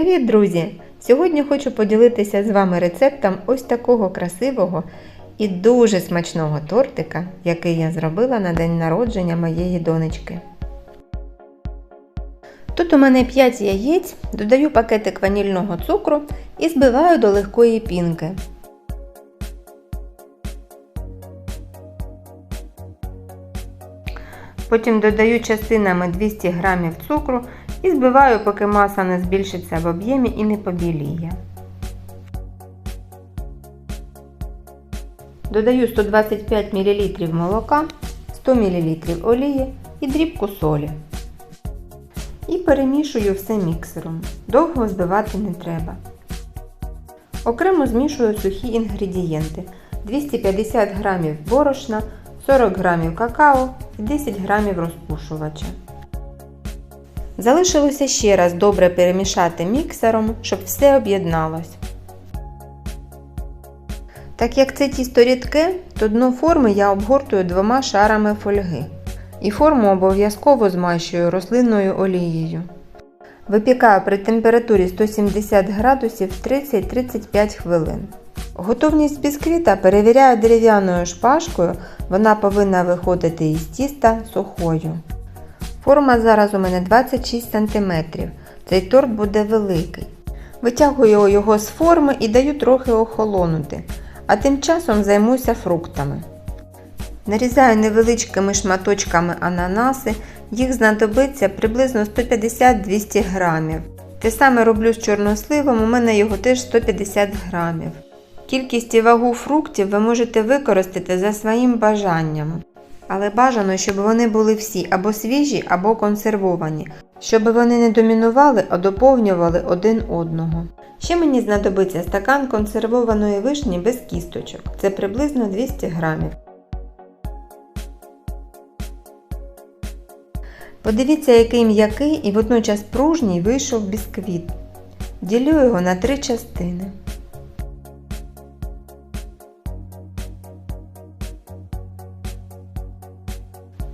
Привіт, друзі! Сьогодні хочу поділитися з вами рецептом ось такого красивого і дуже смачного тортика, який я зробила на день народження моєї донечки. Тут у мене 5 яєць, додаю пакетик ванільного цукру і збиваю до легкої пінки. Потім додаю частинами 200 г цукру і збиваю, поки маса не збільшиться в об'ємі і не побіліє. Додаю 125 мл молока, 100 мл олії і дрібку солі. І перемішую все міксером. Довго збивати не треба. Окремо змішую сухі інгредієнти 250 г борошна, 40 г какао і 10 г розпушувача. Залишилося ще раз добре перемішати міксером, щоб все об'єдналось. Так як це тісто рідке, то дно форми я обгортую двома шарами фольги. І форму обов'язково змащую рослинною олією. Випікаю при температурі 170 градусів 30-35 хвилин. Готовність бісквіта перевіряю дерев'яною шпажкою, вона повинна виходити із тіста сухою. Форма зараз у мене 26 см. Цей торт буде великий. Витягую його з форми і даю трохи охолонути, а тим часом займуся фруктами. Нарізаю невеличкими шматочками ананаси, їх знадобиться приблизно 150-200 грамів. Те саме роблю з чорносливом, у мене його теж 150 грамів. Кількість і вагу фруктів ви можете використати за своїм бажанням. Але бажано, щоб вони були всі або свіжі, або консервовані, щоб вони не домінували, а доповнювали один одного. Ще мені знадобиться стакан консервованої вишні без кісточок. Це приблизно 200 грамів. Подивіться, який м'який і водночас пружній вийшов бісквіт. Ділю його на три частини.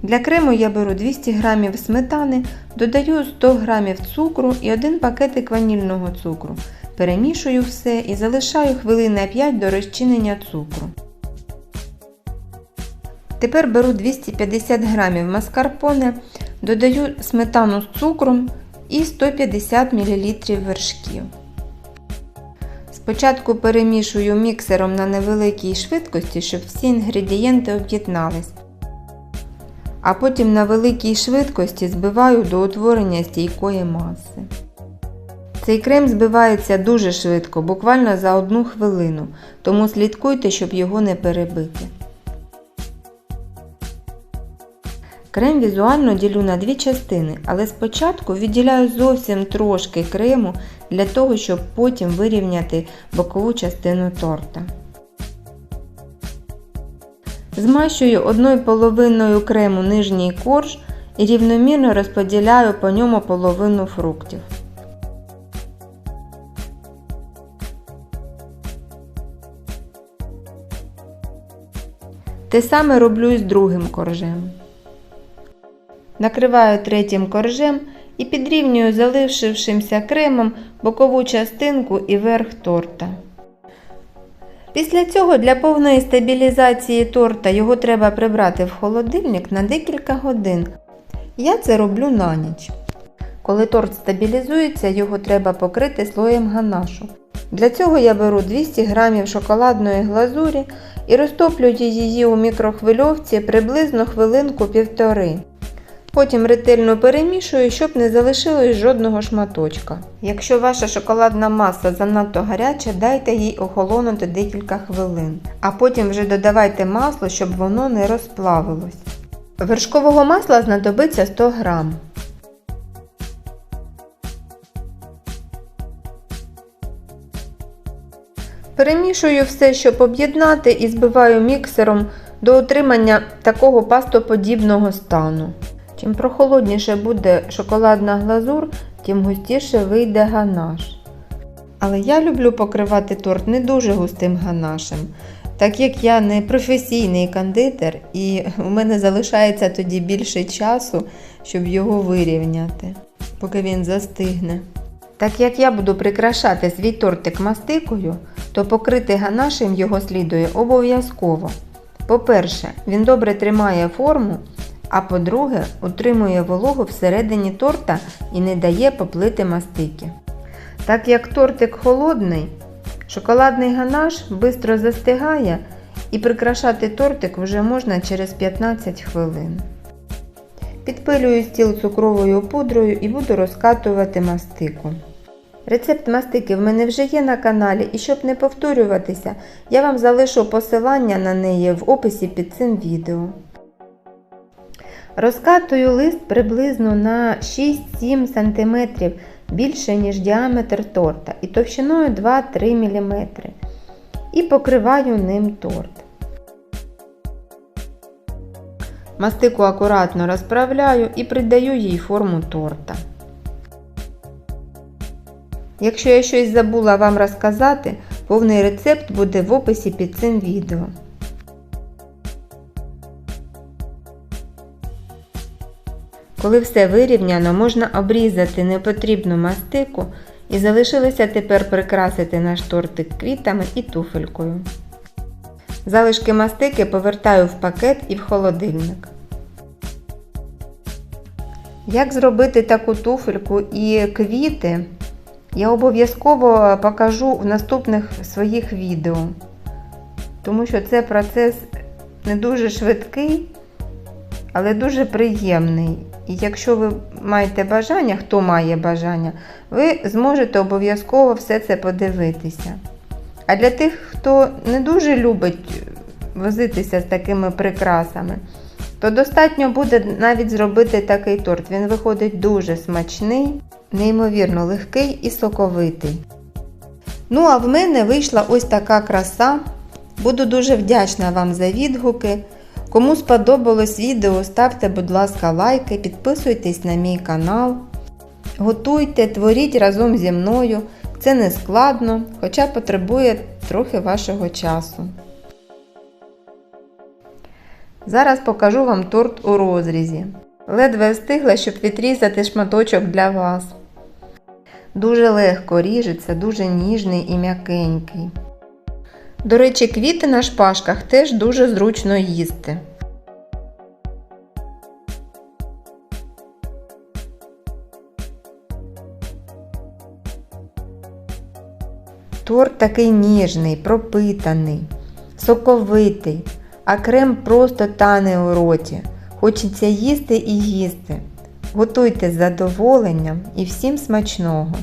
Для крему я беру 200 г сметани, додаю 100 г цукру і один пакетик ванільного цукру. Перемішую все і залишаю хвилин на 5 до розчинення цукру. Тепер беру 250 г маскарпоне, додаю сметану з цукром і 150 мл вершків. Спочатку перемішую міксером на невеликій швидкості, щоб всі інгредієнти об'єднались а потім на великій швидкості збиваю до утворення стійкої маси. Цей крем збивається дуже швидко, буквально за одну хвилину, тому слідкуйте, щоб його не перебити. Крем візуально ділю на дві частини, але спочатку відділяю зовсім трошки крему для того, щоб потім вирівняти бокову частину торта. Змащую одною половиною крему нижній корж і рівномірно розподіляю по ньому половину фруктів. Те саме роблю з другим коржем. Накриваю третім коржем і підрівнюю залишившимся кремом бокову частинку і верх торта. Після цього для повної стабілізації торта його треба прибрати в холодильник на декілька годин. Я це роблю на ніч. Коли торт стабілізується, його треба покрити слоєм ганашу. Для цього я беру 200 г шоколадної глазурі і розтоплюю її у мікрохвильовці приблизно хвилинку півтори. Потім ретельно перемішую, щоб не залишилось жодного шматочка. Якщо ваша шоколадна маса занадто гаряча, дайте їй охолонути декілька хвилин, а потім вже додавайте масло, щоб воно не розплавилось. Вершкового масла знадобиться 100 г. Перемішую все, щоб об'єднати і збиваю міксером до отримання такого пастоподібного стану. Чим прохолодніше буде шоколадна глазур, тим густіше вийде ганаш. Але я люблю покривати торт не дуже густим ганашем, так як я не професійний кондитер і у мене залишається тоді більше часу, щоб його вирівняти, поки він застигне. Так як я буду прикрашати свій тортик мастикою, то покрити ганашем його слідує обов'язково. По-перше, він добре тримає форму, а по-друге, утримує вологу всередині торта і не дає поплити мастики. Так як тортик холодний, шоколадний ганаш швидко застигає і прикрашати тортик вже можна через 15 хвилин. Підпилюю стіл цукровою пудрою і буду розкатувати мастику. Рецепт мастики в мене вже є на каналі, і щоб не повторюватися, я вам залишу посилання на неї в описі під цим відео. Розкатую лист приблизно на 6-7 см більше, ніж діаметр торта і товщиною 2-3 мм. І покриваю ним торт. Мастику акуратно розправляю і придаю їй форму торта. Якщо я щось забула вам розказати, повний рецепт буде в описі під цим відео. Коли все вирівняно, можна обрізати непотрібну мастику і залишилося тепер прикрасити наш тортик квітами і туфелькою. Залишки мастики повертаю в пакет і в холодильник. Як зробити таку туфельку і квіти, я обов'язково покажу в наступних своїх відео. Тому що це процес не дуже швидкий, але дуже приємний. І якщо ви маєте бажання, хто має бажання, ви зможете обов'язково все це подивитися. А для тих, хто не дуже любить возитися з такими прикрасами, то достатньо буде навіть зробити такий торт. Він виходить дуже смачний, неймовірно легкий і соковитий. Ну, а в мене вийшла ось така краса. Буду дуже вдячна вам за відгуки. Кому сподобалось відео, ставте, будь ласка, лайки, підписуйтесь на мій канал. Готуйте, творіть разом зі мною. Це не складно, хоча потребує трохи вашого часу. Зараз покажу вам торт у розрізі. Ледве встигла, щоб відрізати шматочок для вас. Дуже легко ріжеться, дуже ніжний і м'якенький. До речі, квіти на шпажках теж дуже зручно їсти. Торт такий ніжний, пропитаний, соковитий, а крем просто тане у роті. Хочеться їсти і їсти. Готуйте з задоволенням і всім смачного!